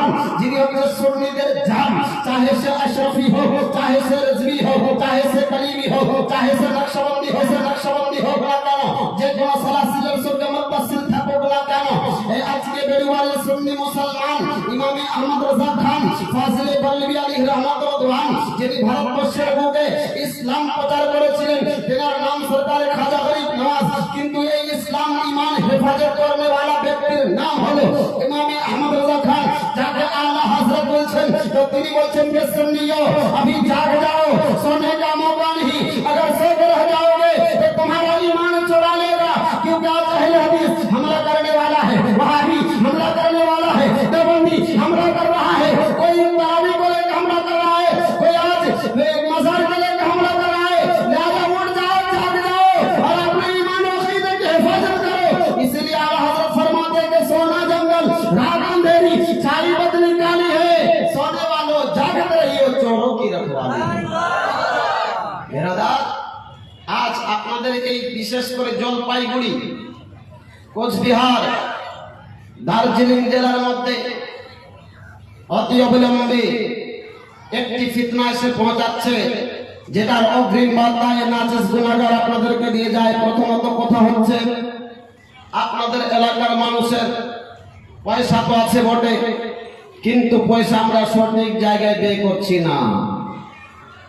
আনহু যিনি হচ্ছে সুন্নিদের জান চাহে সে আশরাফি হোক চাহে সে রিজভি হোক চাহে সে কালিমি হোক চাহে সে নকশবন্দি হোক সে নকশবন্দি হোক না কেন? যে কোন সালাসিলের সঙ্গে মুত্তাসিল থাকুক না কেন? এই আজকে সুন্নি মুসলমান আহমদ রাজা খান, ফাজিলে রাহমাতুল্লাহ, যিনি ভারতবর্ষের বুকে ইসলাম প্রচার করেছিলেন, তেনার নাম সরকারে খাজা গরিব নওয়াজ হেফাজত কর্মীওয়ালা ব্যক্তির নাম হলো ইমাম আহমদ রাজা খান, যাকে আলা হাজরত বলছেন। তো তিনি বলছেন বেসন নিও আমি জাগ যাও সোনে কামো বানহি জলপাইগুড়ি কোচবিহার, দার্জিলিং জেলার মধ্যে অতি অবিলম্বে একটি ফিতনা এসে পৌঁছাচ্ছে, যেটার অগ্রিম বার্তায় নাচিস গুণাগার আপনাদেরকে দিয়ে যায়। প্রথমত কথা হচ্ছে, আপনাদের এলাকার মানুষের পয়সা তো আছে বটে, কিন্তু পয়সা আমরা সঠিক জায়গায় ব্যয় করছি না।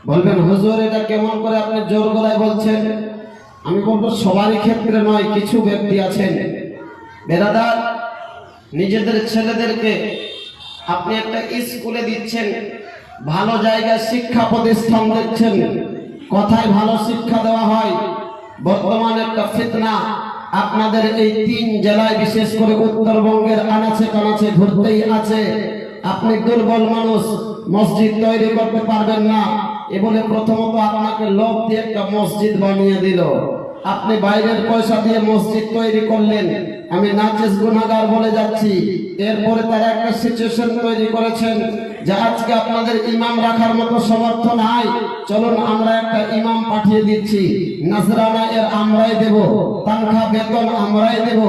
বলবেন, হুজুর, এটা কেমন করে আপনি জোর গলায় বলছেন? আমি বলব সবারই ক্ষেত্রে নয়, কিছু ব্যক্তি আছেন। বেরাদার নিজেদের ছেলেদেরকে আপনি একটা স্কুলে দিচ্ছেন, ভালো জায়গায় শিক্ষা প্রতিষ্ঠান দিচ্ছেন, কথায় ভালো শিক্ষা দেওয়া হয়, বর্তমান একটা ফিতনা। আপনাদের এই তিন জেলায়, বিশেষ করে উত্তরবঙ্গের আনাচে কানাচে ঘুরতেই আছে। আপনি দুর্বল মানুষ, মসজিদ তৈরি করতে পারবেন না। এ প্রথমত আপনাকে লোভ দিয়ে একটা মসজিদ বানিয়ে দিল। আপনি বাইরের পয়সা দিয়ে মসজিদ তৈরি করলেন। আমি নাচেস গুনাগার বলে যাচ্ছি। এরপরে তারা একটা সিচুয়েশন তৈরি করেছেন। যে আজকে আপনাদের ইমাম রাখার মতো সমর্থ নাই? চলুন, আমরা একটা ইমাম পাঠিয়ে দিচ্ছি। নাজরানা এর আমরাই দেব, তানখা বেতন আমরাই দেব।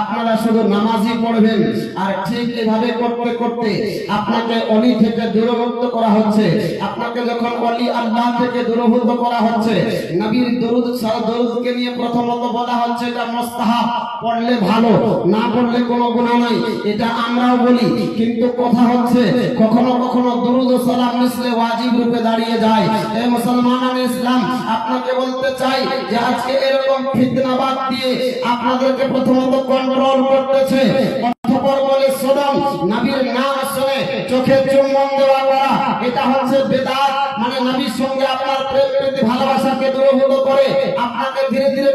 আপনারা শুধু নামাজই পড়বেন। আর ঠিক এভাবে করতে করতে আপনাকে অলি থেকে দূরভূত করা হচ্ছে। আপনাকে যখন অলি আল্লাহ থেকে দূরভূত করা হচ্ছে, নবীর দরুদ দরুদকে নিয়ে প্রথমত বলা হচ্ছে এটা মোস্তাহাব। পড়লে ভালো, না পড়লে কোনো গুনাহ নাই। এটা আমরাও বলি, কিন্তু কথা হচ্ছে, কখনো কখনো দরুদ সালাম মিশলে ওয়াজিব রূপে দাঁড়িয়ে যায়। এ মুসলমান ইসলাম, আপনাকে বলতে চাই যে আজকে এরকম ফিতনাবাদ দিয়ে আপনাদেরকে প্রথমত কন্ট্রোল করতেছে। মানে নবীর সঙ্গে আপনার প্রেম প্রীতি ভালোবাসাকে করে আপনাকে ধীরে ধীরে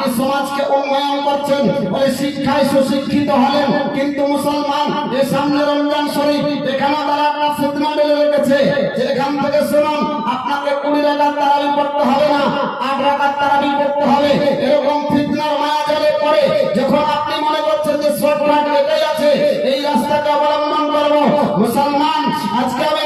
আপনি সমাজকে উন্নয়ন করছেন বলে শিক্ষায় সুশিক্ষিত হলেন, কিন্তু মুসলমান যে সামনে রমজান শরীফ, এখানে তারা আপনার ফিতনা রেখেছে যে এখান থেকে শুনুন, আপনাকে কুড়ি রাকাত তারাবি পড়তে হবে না, আট রাকাত তারাবি পড়তে হবে। এরকম ফিতনার মায়া জালে পড়ে, যখন আপনি মনে করছেন যে শর্টকাট এটাই আছে, এই রাস্তাকে অবলম্বন করব। মুসলমান, আজকে আমি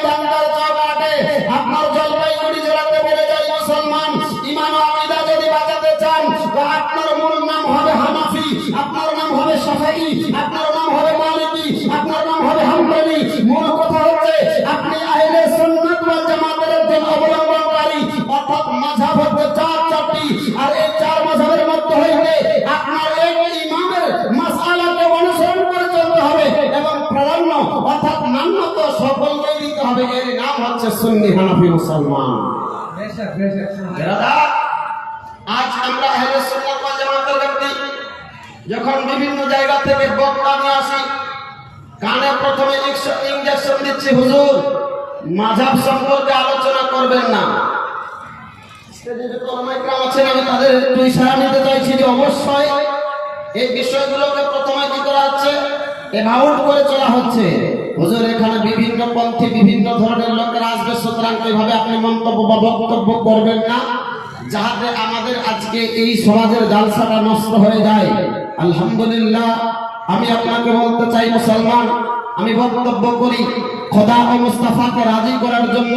শাফাই আপনার নাম হবে মালিকি আপনার নাম হবে হাম্বলি মূল কথা হচ্ছে আপনি আহলে সুন্নাত ওয়াল জামাতের একজন অবলম্বনকারী অর্থাৎ মাযহাব হচ্ছে চার চারটি আর এই চার মাযহাবের মধ্যে হইতে আপনার এক ইমামের মাসআলাকে অনুসরণ করে চলতে হবে এবং প্রাধান্য অর্থাৎ মান্যত সকলকে দিতে হবে। এর নাম হচ্ছে সুন্নি হানাফি মুসলমান। বেরাদা, আজ আমরা আহলে সুন্নাত যখন বিভিন্ন জায়গা থেকে বক্তা নিয়ে আসি, কানে প্রথমে ইঞ্জেকশন দিচ্ছি, হুজুর, মাঝাব সম্পর্কে আলোচনা করবেন না। আছেন, আমি তাদের একটু ইশারা নিতে চাইছি যে অবশ্যই এই বিষয়গুলোকে প্রথমে কি করা হচ্ছে? এভাউট করে চলা হচ্ছে। হুজুর, এখানে বিভিন্ন পন্থী, বিভিন্ন ধরনের লোকেরা আসবে, সুতরাং ওইভাবে আপনি মন্তব্য বা বক্তব্য করবেন না। যাহাতে আমাদের আজকে এই সমাজের জালসাটা নষ্ট হয়ে যায়। আলহামদুলিল্লাহ, আমি আপনাকে বলতে চাই, মুসলমান আমি বক্তব্য করি, খোদা ও মুস্তাফাকে রাজি করার জন্য,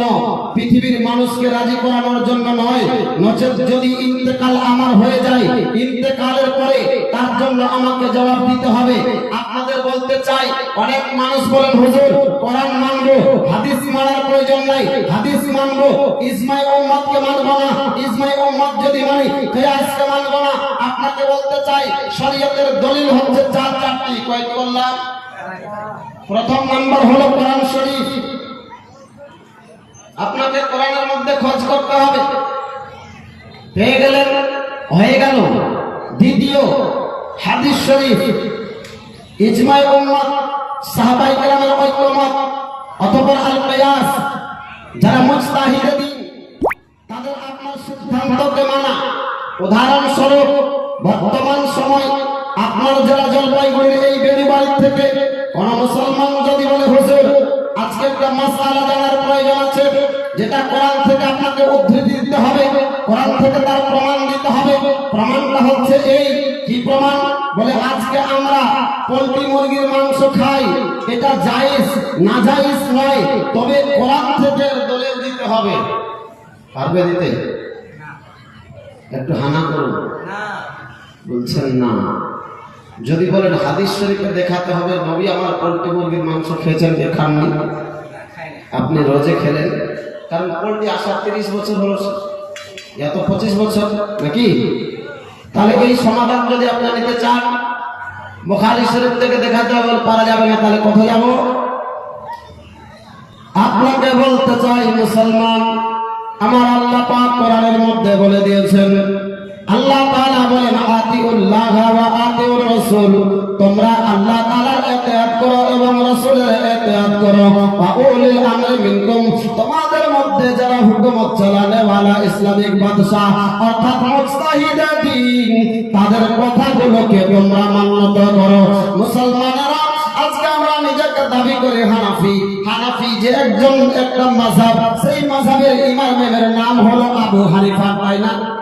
পৃথিবীর মানুষকে রাজি করানোর জন্য নয়, নচেত যদি ইন্তেকাল আমার হয়ে যায়, ইন্তেকালের পরে তার জন্য আমাকে জবাব দিতে হবে। আপনাদের বলতে চাই, অনেক মানুষ বলেন, হুজুর, কোরআন মানবো, হাদিস মানার প্রয়োজন নাই, হাদিস মানবো ইসমাই উম্মতকে মানবো না ইসমাই উম্মত যদি মানি কিয়াসকে মানবো না। আপনাকে বলতে চাই, শরীয়তের দলিল হচ্ছে চার চারটি, কয়েক করলাম প্রথম নাম্বার হলো কোরআন শরীফ। আপনাকে কোরআনের মধ্যে খোঁজ করতে হবে। পেয়ে গেলেন, হয়ে গেল। দ্বিতীয়, হাদিস শরীফ। ইজমাই উম্মত সাহাবাই কেরামের ঐক্যমত, অতঃপর আল কিয়াস যারা মুজতাহিদে দিন, তাদের আপনার সিদ্ধান্তকে মানা। উদাহরণস্বরূপ, বর্তমান সময় আপনার যারা জলপাইগুড়ির এই বেড়ি বাড়ির থেকে কোন মুসলমান যদি বলে হুজুর আজকে একটা মাসালা জানার প্রয়োজন আছে যেটা কোরআন থেকে আপনাকে উদ্ধৃতি দিতে হবে কোরআন থেকে তার প্রমাণ দিতে হবে। প্রমাণটা হচ্ছে এই কি প্রমাণ? বলে আজকে আমরা পোলট্রি মুরগির মাংস খাই এটা জায়েজ না জায়েজ নয় তবে কোরআন থেকে দলিল দিতে হবে। পারবে দিতে? একটু হানা করুন। বলছেন না। যদি বলেন হাদিস শরীফে দেখাতে হবে, নবী আমার পোলট্রি মুরগির মাংস খেয়েছেন যে খান খাননি। আপনি রোজে খেলেন। কারণ পোলট্রি আসার তিরিশ বছর হলো, এত পঁচিশ বছর নাকি? তাহলে এই সমাধান যদি আপনি নিতে চান, বুখারী শরীফ থেকে দেখাতে হবে, পারা যাবে না, তাহলে কোথায় যাব? আপনাকে বলতে চাই, মুসলমান, আমার আল্লাহ পাক কোরআনের মধ্যে বলে দিয়েছেন আল্লাহ তাআলা বলেন, আতিউল্লাহ ওয়া আতিউর রাসূল। তোমরা আল্লাহ তাআলার ইতিআত করো এবং রাসূলের ইতিআত করো। ওয়া উলিল আমরি মিনকুম। তোমাদের মধ্যে যারা হুকুমত চালানে ওয়ালা ইসলামিক বাদশাহ, অর্থাৎ মুজতাহিদে দ্বীন তাদের কথাগুলোকে তোমরা মান্যত করো। মুসলমানেরা, আজকে আমরা নিজেকে দাবি করি হানাফি। হানাফি যে একজন, একটা মাযহাব, সেই মাযহাবের ইমামের নাম হলো আবু হানিফা, তাই না?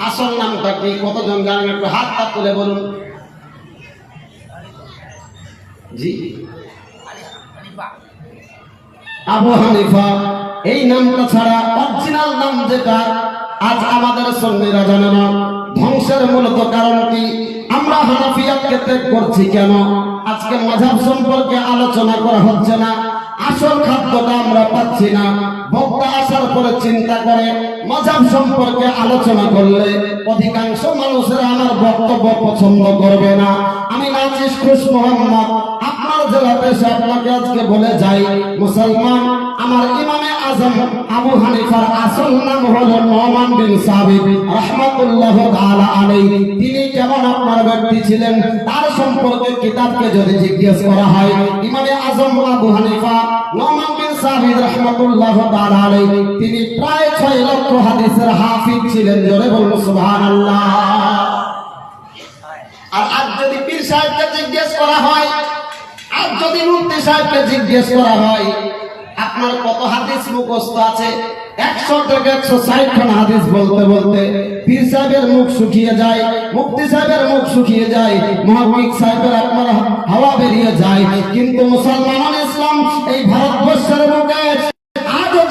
আসল নামটা কি? কতজন জানেন? একটু হাত হাত তুলে বলুন। জি। আবু হানিফা, এই নামটা ছাড়া অরিজিনাল নাম যেটা, আজ আমাদের সন্নিরা জানে না। ধ্বংসের মূলত কারণ কি? আমরা হানাফিয়াতকে ত্যাগ করছি কেন? আজকে মাঝাব সম্পর্কে আলোচনা করা হচ্ছে না। আসল খাদ্যটা আমরা পাচ্ছি না। বক্তা আসার পরে চিন্তা করে, মজাব সম্পর্কে আলোচনা করলে অধিকাংশ মানুষেরা আমার বক্তব্য পছন্দ করবে না। আমি নাচিস খুশ মোহাম্মদ, আপনার জেলাতে সে আপনাকে আজকে বলে যাই, মুসলমান, আমার ইমামে আবু হানিফার আসল নাম হলো নোমান বিন সাবিত, রাহমাতুল্লাহ তাআলা আলাইহি। তিনি কেমন আপনার ব্যক্তি ছিলেন, তার সম্পর্কে কিতাবকে যদি জিজ্ঞেস করা হয়, ইমামে আজম আবু হানিফা, নোমান বিন সাবিত, রাহমাতুল্লাহ তাআলা আলাইহি, তিনি প্রায় 6 লক্ষ হাদিসের হাফিজ ছিলেন, জোরে বলুন সুবহানাল্লাহ। আর আজ যদি পীর সাহেবকে জিজ্ঞেস করা হয় আর যদি মুফতি সাহেবকে জিজ্ঞেস করা হয় আপনার কত হাদিস মুখস্থ আছে? একশো থেকে একশো ষাট খান হাদিস বলতে বলতে পীর সাহেবের মুখ শুকিয়ে যায় মুক্তি সাহেবের মুখ শুকিয়ে যায় মহাবিক সাহেবের আপনার হাওয়া বেরিয়ে যায়। কিন্তু মুসলমান ইসলাম, এই ভারতবর্ষের মুখে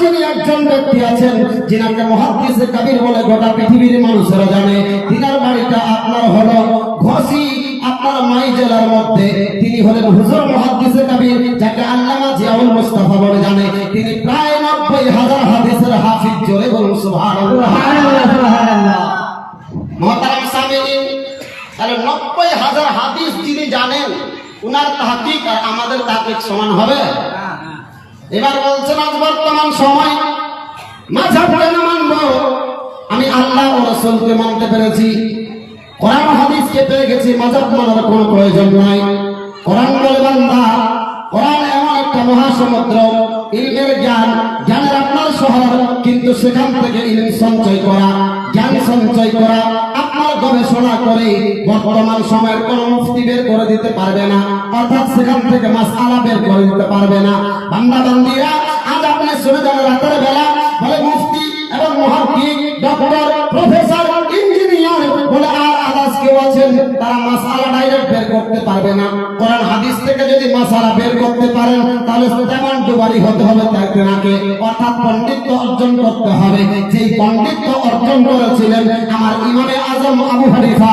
যিনি একজন ব্যক্তি আছেন যিনাকে মহাদিস কবির বলে গোটা পৃথিবীর মানুষেরা জানে তিনার বাড়িটা আপনার হলো ঘষি আপনার মাই জেলার মধ্যে। তিনি হলেন হুজুর মহাদিস কবির যাকে আল্লামা জিয়াউল মুস্তাফা বলে জানে। তিনি প্রায় নব্বই হাজার হাদিসের হাফিজ জোরে বলুন সুবহানাল্লাহ। মহতারাম সামিলিন তাহলে নব্বই হাজার হাদিস যিনি জানেন উনার তাহকিক আর আমাদের তাহকিক সমান হবে? এবার বলছেন, আজ বর্তমান সময় মাঝাব কেন মানব? আমি আল্লাহ ও রসুলকে মানতে পেরেছি। কোরআন হাদিসকে পেয়ে গেছি মাঝাব মানার কোনো প্রয়োজন নাই। কোরআন বলে, বান্দা, কোরআন এমন একটা মহাসমুদ্র, ইলমের জ্ঞান, জ্ঞানের আপনার শহর, কিন্তু সেখান থেকে ইলম সঞ্চয় করা, জ্ঞান সঞ্চয় করা গবেষণা করে বর্তমান সময়ের কোন মুফতি বের করে দিতে পারবে না, অর্থাৎ সেখান থেকে মাস আলা বের করে দিতে পারবে না। বান্দা বান্দিরা আজ আপনি সুবিধা রাতের বেলা আছেন তারা মাসালা ডাইরেক্ট বের করতে পারবে না। কোরআন হাদিস থেকে যদি মাসালা বের করতে পারেন, তাহলে তেমন দুবারই হতে হবে তাকে অর্থাৎ পণ্ডিত্য অর্জন করতে হবে। যেই পণ্ডিত্য অর্জন করেছিলেন, আমার ইমামে আজম আবু হানিফা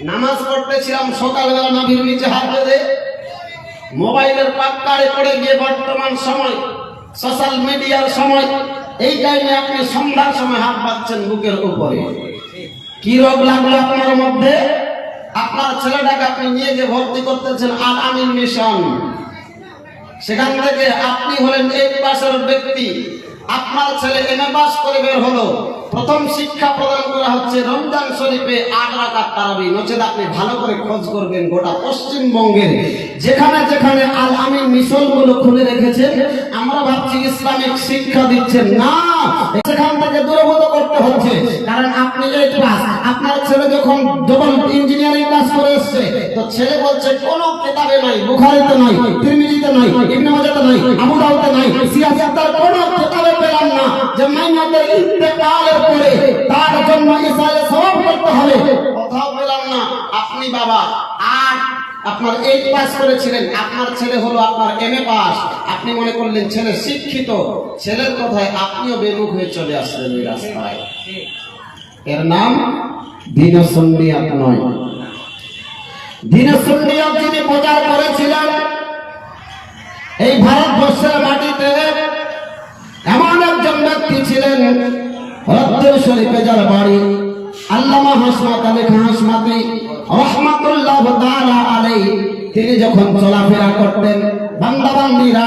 নামাজ পড়তেছিলাম, সকালবেলা নাভির নিচে হাত বেঁধে। মোবাইলের পাক্কারে পড়ে গিয়ে বর্তমান সময় সোশ্যাল মিডিয়ার সময়, এই টাইমে আপনি সন্ধ্যার সময় হাত পাচ্ছেন বুকের উপরে। কি রোগ লাগল আপনার মধ্যে? আপনার ছেলেটাকে আপনি নিয়ে গিয়ে ভর্তি করতেছেন আল আমিন মিশন। সেখান থেকে আপনি হলেন এই পাশের ব্যক্তি। আপনার ছেলে এমএ পাস করে বের হলো। প্রথম শিক্ষা প্রদান করা হচ্ছে রমজান শরীফে আট রাকাত তারাবি। নচেত আপনি ভালো করে খোঁজ করবেন গোটা পশ্চিমবঙ্গের। যেখানে যেখানে আল আমিন মিশনগুলো খুলে রেখেছেন, আমরা ভাবছি ইসলামিক শিক্ষা দিচ্ছেন না। সেখান থেকে দূরভূত করতে হচ্ছে। কারণ আপনি এই ক্লাস আপনার ছেলে যখন যখন ইঞ্জিনিয়ারিং ক্লাস করে এসছে, তো ছেলে বলছে, কোনো কিতাবে নাই বুখারীতে নাই তিরমিজিতে নাই ইবনে নাই আবু দাউদে নাই সিয়াসাতের কোনো কিতাবে পেলাম না। যে মাইনাতের ইন্তেকালের পরে তার জন্য ইসালে সওয়াব করতে হবে। কোথাও পেলাম না, আপনি বাবা, আর আপনার এইট পাস করেছিলেন, আপনার ছেলে হলো আপনার এমএ পাস আপনি মনে করলেন ছেলে শিক্ষিত, ছেলের কথায় আপনিও বেমুখ হয়ে চলে আসলেন এই রাস্তায়। এর নাম দিনসন্নিয়াত নয়। দিনসন্নিয়াত যিনি প্রচার করেছিলেন, এই ভারতবর্ষের মাটিতে এমন একজন ব্যক্তি ছিলেন রত্তের শরীফে যার বাড়ি আল্লামা হাসমাত আলী হাসমাতি রহমাতুল্লাহ তাআলা আলাইহি তিনি যখন চলাফেরা করতেন বান্দা বান্দিরা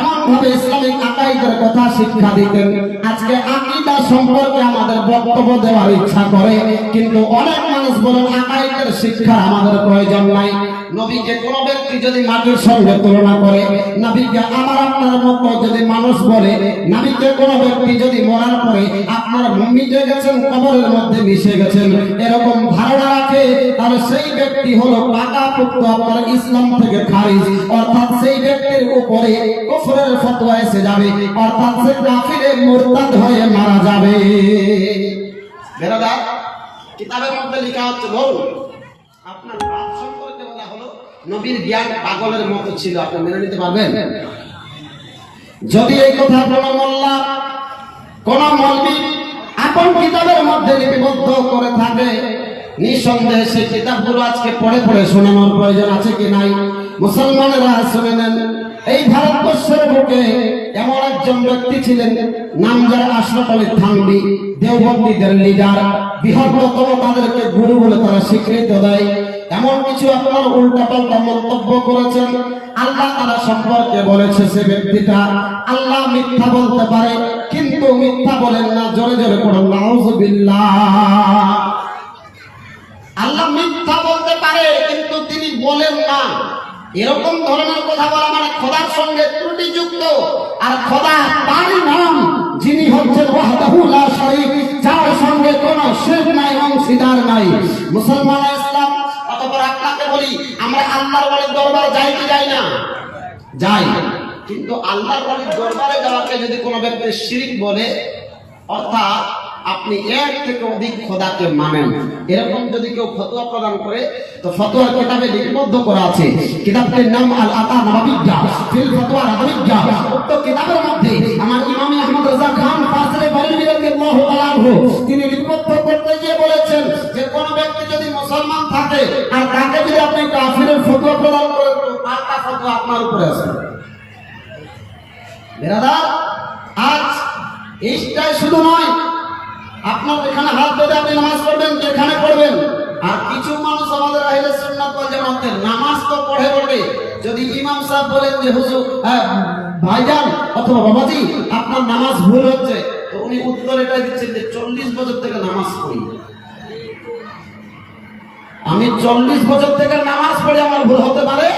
এমন ভাবে ইসলামিক আকাইদের কথা শিক্ষা দিতেন আজকে আকীদা সম্পর্কে আমাদের বক্তব্য দেওয়ার ইচ্ছা করে কিন্তু অনেক মানুষ বলেন, আকাইদের শিক্ষার আমাদের প্রয়োজন নাই। নবীকে কোন ব্যক্তি যদি মাটির সঙ্গে তুলনা করে, নবীকে আমার আপনার মতো যদি মানুষ বলে, নবীকে কোন ব্যক্তি যদি মরার পরে আপনার মিটে গেছেন, কবরের মধ্যে মিশে গেছেন, এরকম ধারণা রাখে, তাহলে সেই ব্যক্তি হলো পাকা পুক্ত আপনার ইসলাম থেকে খারিজ। অর্থাৎ সেই ব্যক্তির উপরে কুফরের ফতোয়া এসে যাবে। অর্থাৎ সে কাফিরে মুরতাদ হয়ে মারা যাবে। কিতাবের মধ্যে লেখা হচ্ছে বলুন। আপনার নবীর জ্ঞান পাগলের মতো ছিল, আপনি মেনে নিতে পারবেন? যদি এই কথা কোন মোল্লা, কোন মলবি আপন কিতাবের মধ্যে লিপিবদ্ধ করে থাকে, নিঃসন্দেহে সেই কিতাবগুলো আজকে পড়ে পড়ে শোনানোর প্রয়োজন আছে কি নাই? মুসলমানেরা শুনে নেন। এই ভারতবর্ষের বুকে এমন একজন ব্যক্তি ছিলেন, নাম যার আশরাফ আলী থানবি দেওবন্দীদের লিডার। বৃহত্তম তাদেরকে গুরু বলে তারা স্বীকৃত দেয়। এমন কিছু আপনার উল্টা পাল্টা মন্তব্য করেছেন? আল্লাহ তারা সম্পর্কে বলেছে সে ব্যক্তিটা। আল্লাহ মিথ্যা বলতে পারে, কিন্তু মিথ্যা বলেন না, জোরে জোরে পড়ুন। নাউজুবিল্লাহ। আল্লাহ মিথ্যা বলতে পারে, কিন্তু তিনি বলেন না। এরকম ধরনের কথা বলা মানে খোদার সঙ্গে ত্রুটিযুক্ত। আর খোদা তারই নাম, যিনি হচ্ছেন ওয়াহদাহু লা শারীক, যার সঙ্গে কোনো শিরক নাই অংশীদার নাই। মুসলমান ইসলাম, অতঃপর আপনাকে বলি, আমরা আল্লাহর বাড়ির দরবারে যাই কি যাই না? যাই। কিন্তু আল্লাহর বাড়ির দরবারে যাওয়াকে যদি কোনো ব্যক্তি শিরিক বলে, অর্থাৎ আপনি এক থেকে অধিক খোদাকে মানেন। এরকম যদি কেউ ফতোয়া প্রদান করে, তো ফতোয়ার কিতাবে লিপিবদ্ধ করা আছে। কিতাবটির নাম আল আতা নবাবিজ্ঞা ফিল ফতোয়া রাদাবিজ্ঞা উক্ত কিতাবের মধ্যে আমার ইমাম আহমদ রাজা খান ফাসলে বরেলভী তাআলা আনহু, তিনি লিপিবদ্ধ করতে গিয়ে বলেছেন যে, কোন ব্যক্তি যদি মুসলমান থাকে, আর তাকে যদি আপনি কাফিরের ফতোয়া প্রদান করেন, তো পাল্টা ফতোয়া আপনার উপরে আসবে। বেরাদার, আজ এইটাই শুধু নয় আপনার এখানে হাত বেঁধে আপনি নামাজ পড়বেন যেখানে পড়বেন। আর কিছু মানুষ আমাদের আহলে সুন্নাত ওয়াল জামাতের নামাজ তো পড়ে পড়ে। যদি ইমাম সাহেব বলেন যে হুজুর হ্যাঁ, ভাইজান অথবা বাবাজি আপনার নামাজ ভুল হচ্ছে। তো উনি উত্তর এটাই দিচ্ছেন যে চল্লিশ বছর থেকে নামাজ পড়ি। আমি চল্লিশ বছর থেকে নামাজ পড়ে আমার ভুল হতে পারে?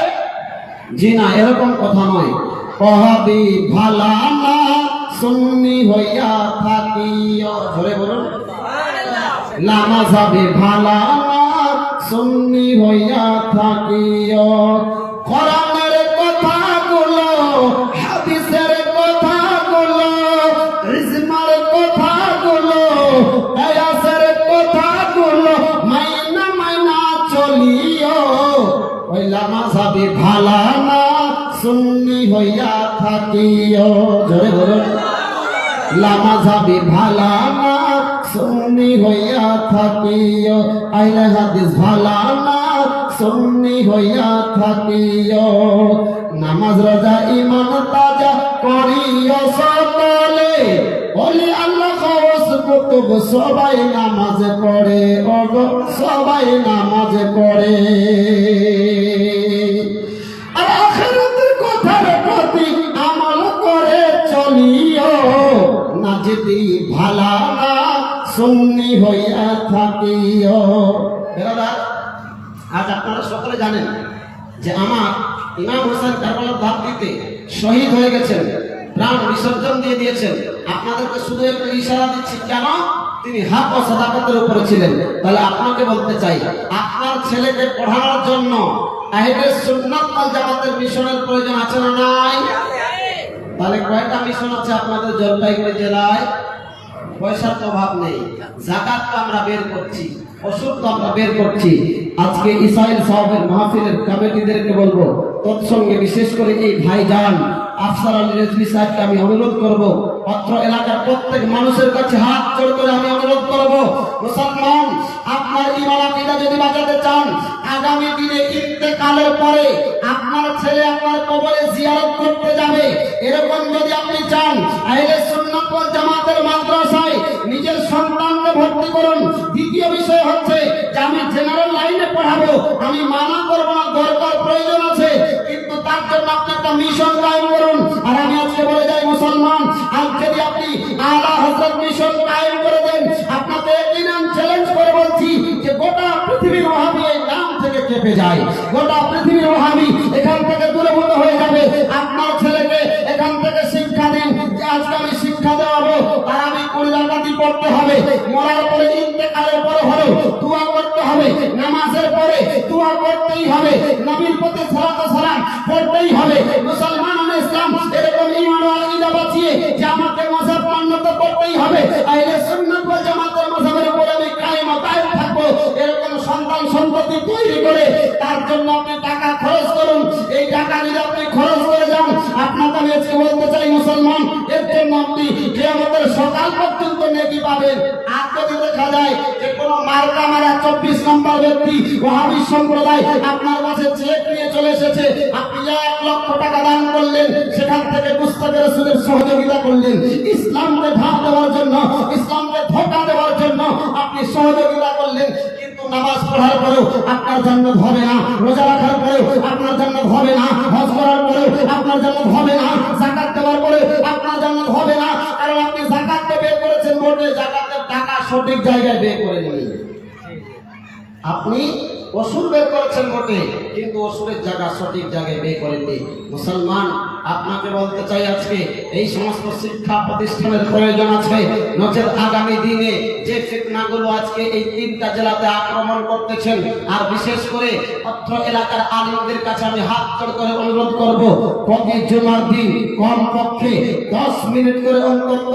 জি না এরকম কথা নয়। কহাবি ভালা না। সুন্নি হইয়া থাকি। ধরে বলুন। নামাজ হবে ভালা সুন্নি হইয়া থাকিও কোরআনের কথাগুলো হাদিসের কথাগুলো ইজমার কথাগুলো আয়াসের কথাগুলো মাইনা মাইনা চলিও। ওইলা মাঝাবি ভালা না সুন্নি হইয়া থাকিও জোরে বলুন। লামাঝাবি ভালা না সুন্নি হইয়া থাকিও। আইলে হাদিস, ভালা না সুন্নি হইয়া থাকিও। নামাজ, রোজা ইমান তাজা করিও সকলে। বলি আল্লাহ খাওয়াস কুতুব, সবাই নামাজ পড়ে। ওগো, সবাই নামাজ পড়ে। যদি ভালা সুন্নি হইয়া বেরাদার আজ আপনারা সকলে জানেন যে আমার ইমাম হোসেন কারবালার ধাপ দিতে শহীদ হয়ে গেছেন, প্রাণ বিসর্জন দিয়ে দিয়েছেন। আপনাদেরকে শুধু একটু ইশারা দিচ্ছি, কেন? তিনি হাফ ও সাদাকতের উপরে ছিলেন। তাহলে আপনাকে বলতে চাই, আপনার ছেলেকে পড়ানোর জন্য আহলে সুন্নাত জামাতের মিশনের প্রয়োজন আছে না নাই? তাহলে কয়টা মিশন আছে আপনাদের জলপাইগুড়ি জেলায়। পয়সার তো অভাব নেই। জাকাত তো আমরা বের করছি, ওষুধ তো আমরা বের করছি। আজকে ইসাইল সাহেবের মাহফিলের কমিটিদেরকে বলব, তৎসঙ্গে বিশেষ করে এই ভাইজান, আফসার আলী রেজভি সাহেবকে আমি অনুরোধ করব, অত্র এলাকার প্রত্যেক মানুষের কাছে হাত জোড় করে আমি অনুরোধ করব, মুসলমান, আপনার ইমান আকিদা যদি বাঁচাতে চান, আগামী দিনে ইন্তেকালের পরে আপনার ছেলে আপনার কবরে জিয়ারত করতে যাবে। এরকম যদি আপনি চান, আহলে ওয়াল জামাতের মাদ্রাসায় নিজের সন্তানকে ভর্তি করুন। দ্বিতীয় বিষয় হচ্ছে, যে আমি জেনারেল লাইনে পড়াবো, আমি মানা করব না, দরকার, প্রয়োজন আছে। কিন্তু তার জন্য আপনি একটা মিশন কায়েম করুন। আর আমি আজকে বলে যাই, মুসলমান, আজ যদি আপনি আলা হযরত মিশন কায়েম করে দেন, আপনাকে একদিন আমি চ্যালেঞ্জ করে বলছি যে গোটা পৃথিবীর ওহাবি এই নাম থেকে কেঁপে যায়। গোটা পৃথিবীর ওহাবি এখান থেকে দূরভূত হয়ে যাবে। আপনার পড়তে হবে। মরার পরে ইন্তেকালের পরে হলো দোয়া করতে হবে। নামাজের পরে দোয়া করতেই হবে। নবীর প্রতি সালাত সালাম পড়তেই হবে। মুসলমান ইসলাম, এরকম ঈমান ও আকীদা বাঁচিয়ে যে আমাকে মাযহাব মান্যত করতেই হবে। আহলে সুন্নাত ওয়াল জামাতের মাযহাবের উপর আমি কায়েম কায়েম থাকব। এরকম সন্তান সন্ততি তৈরি করে তার জন্য আপনি টাকা খরচ করুন। এই টাকা যদি আপনি খরচ আপনাকে আজকে বলতে চাই, মুসলমান, এর জন্য আপনি কিয়ামতের সকাল পর্যন্ত নেকি পাবেন। আর যদি দেখা যায় যে কোনো মার্কা মারা চব্বিশ নম্বর ব্যক্তি ওহাবি সম্প্রদায় আপনার কাছে চেক নিয়ে চলে এসেছে, আপনি এক লক্ষ টাকা দান করলেন, সেখান থেকে পুস্তকের রসুলের সহযোগিতা করলেন। ইসলামকে ভাব দেওয়ার জন্য, ইসলামকে ধোকা দেওয়ার জন্য আপনি সহযোগিতা করলেন। নামাজ পড়ার পরেও আপনার জন্য হবে না, রোজা রাখার পরেও আপনার জন্য হবে না, হজ করার পরেও আপনার জন্য হবে না, জাকাত দেওয়ার পরেও আপনার জন্য হবে না, কারণ আপনি জাকাত তো বের করেছেন মোটে জাকাতের টাকা সঠিক জায়গায় বের করে নেই আপনি ওষুধ বের করেছেন বটে কিন্তু ওষুধের জায়গা সঠিক জায়গায় বের করেননি। মুসলমান আপনাকে বলতে চাই আজকে, এই সমস্ত শিক্ষা প্রতিষ্ঠানের প্রয়োজন আছে। নচেত আগামী দিনে যে ফিতনাগুলো আজকে এই তিনটা জেলাতে আক্রমণ করতেছেন, আর বিশেষ করে অত্র এলাকার আলিমদের কাছে আমি হাত জোড় করে অনুরোধ করব, প্রতি জুমার দিন কম পক্ষে দশ মিনিট করে অন্তত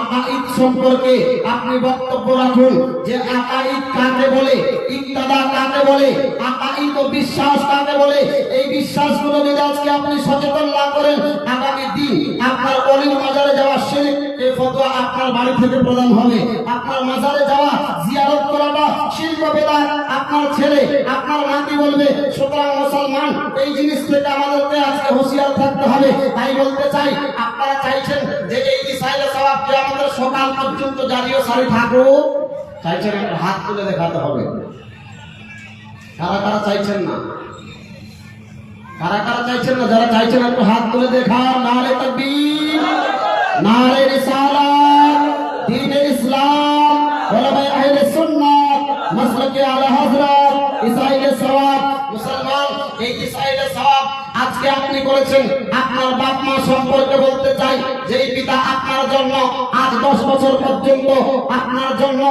আকাইদ সম্পর্কে আপনি বক্তব্য রাখুন, যে আকাইদ কাকে বলে ইত্তাদা কাকে বলে আকাইদ ও বিশ্বাস কাকে বলে, এই বিশ্বাসগুলো যদি আজকে আপনি সচেতন না করেন আগামী দিন আপনার অলির মাজারে যাওয়া শিরিক এই ফতোয়া আপনার বাড়ি থেকে প্রদান হবে। আপনার মাজারে যাওয়া, জিয়ারত করাটা শিল্প বেদার। আপনার ছেলে, আপনার নাতি বলবে, সুতরাং মুসলমান, এই জিনিস থেকে আমাদেরকে আজকে হুঁশিয়ার থাকতে হবে। তাই বলতে চাই, আপনারা চাইছেন যে এই ইসাইলে সবাব আমাদের সকাল পর্যন্ত জাতীয় সারি থাকুক? চাইছেন হাত তুলে দেখাতে হবে। কারা কারা চাইছেন না? কারা কারা চাইছেন না? যারা চাইছেন একটু হাত তুলে দেখা নারে তকবীর, নারে রিসালাত দ্বীনে ইসলাম, ওলামায়ে আহলে সুন্নাত, মাসলাকে আলা হযরত ইসাইলে সওয়াব। মুসলমান, এই ইসাইলে সওয়াব, আজকে আপনি করেছেন আপনার বাপ মা সম্পর্কে বলতে চাই। যে এই পিতা আপনার জন্য আজ দশ বছর পর্যন্ত, আপনার জন্য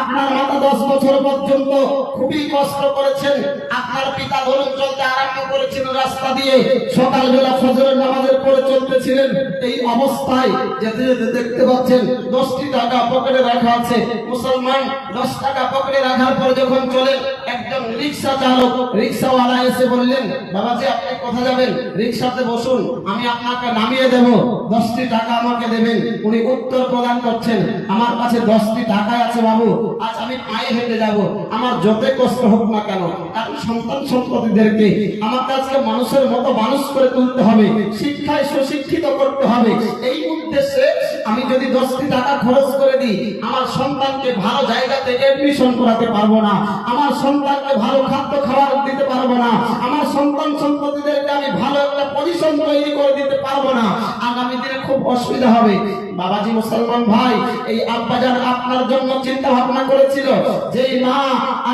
আপনার মাতা দশ বছর পর্যন্ত খুবই কষ্ট করেছেন। আপনার পিতা ধরুন চলতে আরম্ভ করেছেন রাস্তা দিয়ে, সকালবেলা ফজরের নামাজের পরে চলতেছিলেন। এই অবস্থায় যেতে যেতে দেখতে পাচ্ছেন দশটি টাকা পকেটে রাখা আছে। মুসলমান দশ টাকা পকেটে রাখার পর যখন চলেন, একজন রিক্সা চালক, রিক্সাওয়ালা এসে বললেন, বাবাজি, আপনি কোথায় যাবেন? রিক্সাতে বসুন, আমি আপনাকে নামিয়ে দেব। দশটি টাকা আমাকে দেবেন, উনি উত্তর প্রদান করছেন। আমার কাছে দশটি টাকা আছে বাবু, আজ আমি পায়ে হেঁটে যাব। আমার যতই কষ্ট হোক না কেন কারণ সন্তান সম্পত্তিদেরকে আমার কাছে মানুষের মতো মানুষ করে তুলতে হবে, শিক্ষায় সুশিক্ষিত করতে হবে। এই উদ্দেশ্যে আমি যদি দশটি টাকা খরচ করে দিই, আমার সন্তানকে ভালো জায়গাতে এডমিশন করাতে পারব না, আমার সন্তানকে ভালো খাদ্য খাবার দিতে পারব না, আমার সন্তান সম্পত্তিদেরকে আমি ভালো একটা পজিশন তৈরি করে দিতে পারব না। আগামী দিনে খুব অসুবিধা হবে। বাবাজি মুসলমান ভাই, এই আব্বাজান আপনার জন্য চিন্তা ভাবনা করেছিল যে, মা,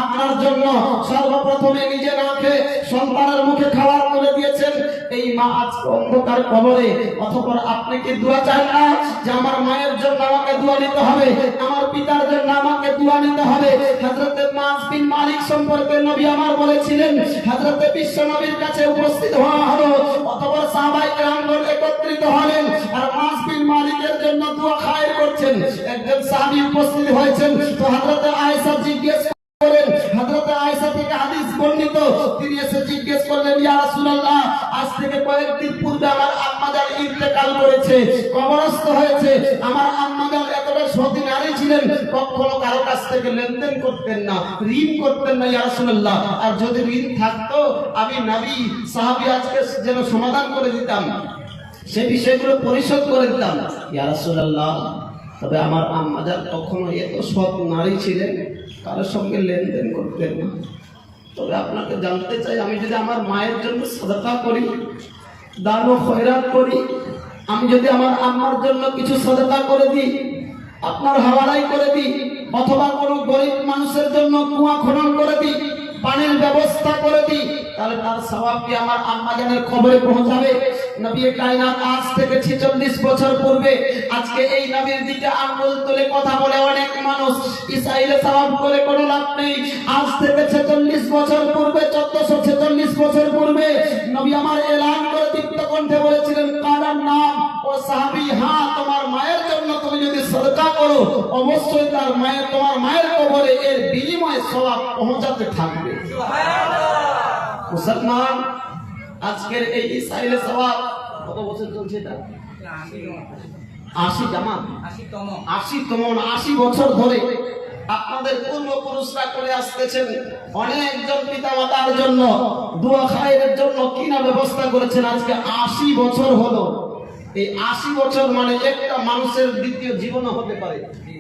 আপনার জন্য সর্বপ্রথমে নিজে না খেয়ে সন্তানের মুখে খাবার তুলে দিয়েছেন। এই মা আজকে অন্ধকার কবরে অথবা আপনি কি দোয়া চান না যে আমার মায়ের জন্য আমাকে দোয়া নিতে হবে, আমার পিতার জন্য আমাকে দোয়া নিতে হবে। হযরতে মাস বিন মালিক সম্পর্কে নবী আমার বলেছিলেন, হযরতে বিশ্ব নবীর কাছে উপস্থিত হওয়া হলো অথবা সাহাবায়ে কেরামগণ একত্রিত হলেন আর মাস বিন মালিকের জন্য দোয়া খায়ের করছেন। একজন সাহাবী উপস্থিত হয়েছেন। তো হযরতে আয়েশা জিজ্ঞেস তিনি এসে জিজ্ঞেস করলেন আজ থেকে কয়েকদিন পূর্বে আমার হয়েছে। আমার ছিলেন কারও কাছ থেকে লেনদেন করতেন না, ঋণ করতেন না আর যদি ঋণ থাকতো, আমি নবী, সাহাবী আজকে যেন সমাধান করে দিতাম। সে বিষয়গুলো পরিশোধ করে দিতাম। ইয়া রাসূলুল্লাহ তবে আমার আম্মাজান তখনও এত সৎ নারী ছিলেন, কারোর সঙ্গে লেনদেন করতেন না। তবে আপনাকে জানতে চাই, আমি যদি আমার মায়ের জন্য সদকা করি, দান ও খয়রাত করি, আমি যদি আমার আম্মার জন্য কিছু সদকা করে দিই, আপনার হাওয়ালাই করে দিই, অথবা কোনো গরিব মানুষের জন্য কুয়া খনন করে দিই, পানির ব্যবস্থা করে দিই তাহলে তার স্বভাব কি আমার আম্মা জানের খবরে পৌঁছাবে? নবী কায়নাত আজ থেকে 46 বছর পূর্বে আজকে এই নবীর দিকে আঙ্গুল তুলে কথা বলে অনেক মানুষ। ইসরাইলে সওয়াব করে কোনো লাভ নেই। আজ থেকে 46 বছর পূর্বে 1446 বছর পূর্বে নবী আমার এলান করে দীপ্ত কণ্ঠে বলেছিলেন কারার নাম ও সাহাবী হ্যাঁ তোমার মায়ের জন্য তুমি যদি সদকা করো, অবশ্যই তার মায়ের, তোমার মায়ের কবরে এর বিনিময়ে সওয়াব পৌঁছাতে থাকবে। মুসলমান, আজকের এই ইসরায়েলে সওয়াব কত বছর চলছে এটা? আশি জামান আশি তমন আশি বছর ধরে আপনাদের পূর্বপুরুষরা করে আসতেছেন। অনেকজন পিতা মাতার জন্য, দুয়া খায়ের জন্য কিনা ব্যবস্থা করেছেন। আজকে আশি বছর হলো। এই আশি বছর মানে একটা মানুষের দ্বিতীয় জীবনও হতে পারে।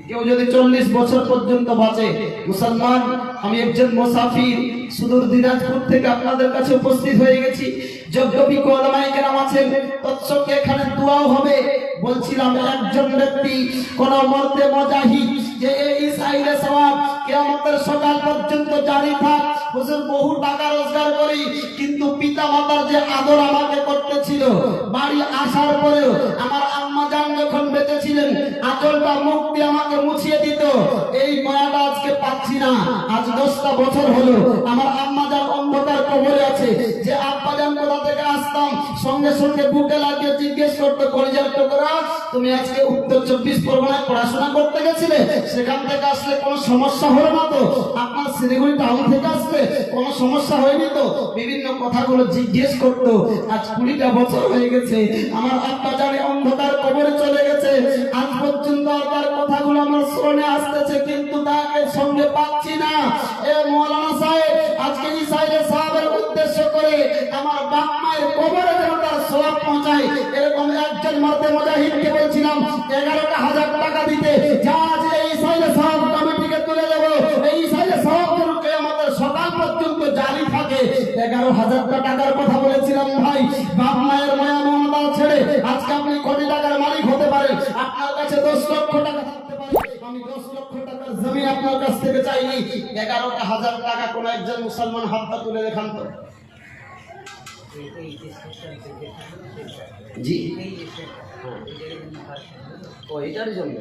কেউ যদি চল্লিশ বছর পর্যন্ত বাঁচে, মুসলমান, আমি একজন মুসাফির, সুদূর দিনাজপুর থেকে আপনাদের কাছে উপস্থিত হয়ে গেছি। যোগ্য বিকলমায় কেরাম আছেন, তৎসঙ্গে এখানে দোয়াও হবে। বলছিলাম, একজন ব্যক্তি কোন মর্দে মজাহি যে এই ইসরাইলে সওয়াব কিয়ামতের সকাল পর্যন্ত জারি থাক। হুজুর, বহু টাকা রোজগার করি, কিন্তু পিতা মাতার যে আদর আমাকে করতেছিল, বাড়ি আসার পরেও আমার আম্মা জান যখন বেঁচে ছিলেন আঁচলটা মুখ দিয়ে আমাকে মুছিয়ে দিত। এই মায়াটা আজকে পাচ্ছি না। আজ দশটা বছর হলো। আমার আম্মা জান অন্ধকার কবরে আছে। যে আব্বা জান কোথা থেকে আসতাম? সঙ্গে সঙ্গে বুকে লাগিয়ে জিজ্ঞেস করতো, কলেজের টুকরা, তুমি আজকে উত্তর চব্বিশ পরগনায় পড়াশোনা করতে গেছিলে? সেখান থেকে আসলে কোনো সমস্যা হলো না তো? আপনার শিলিগুড়ি টাউন থেকে আসলে কোনো সমস্যা হয়নি তো? বিভিন্ন কথাগুলো জিজ্ঞেস করতো। আজ কুড়িটা বছর হয়ে গেছে। আমার আব্বা জানে অন্ধকার কবরে চলে গেছে। আজ পর্যন্ত আর তার কথাগুলো আমার স্মরণে আসতেছে, কিন্তু তাকে সঙ্গে পাচ্ছি না। এ মৌলানা সাহেব, আজকে ইসাইলে সাহেবের উদ্দেশ্য করে আমার বাপ মায়ের কবরে যেন তার সওয়াব পৌঁছায়। এরকম একজন মর্দে মুজাহিদকে বলছিলাম, এগারোটা হাজার টাকা দিতে। যা আজ এই ইসাইলে সাহেব কমিটিকে তুলে দেবো এই ইসাইলে সাহেব যেন কিয়ামতের সকাল পর্যন্ত জারি থাকে। এগারো হাজার টাকার কথা বলেছিলাম ভাই, বাপ মায়ের মায়া মমতা ছেড়ে আজকে আপনি কোটি পারেন আপনার কাছে দশ লক্ষ টাকা থাকতে পারে আমি দশ লক্ষ টাকার জমি আপনার কাছ থেকে চাইনি। এগারোটা হাজার টাকা কোন একজন মুসলমান হাতটা তুলে দেখান তো। জি। ও জন্য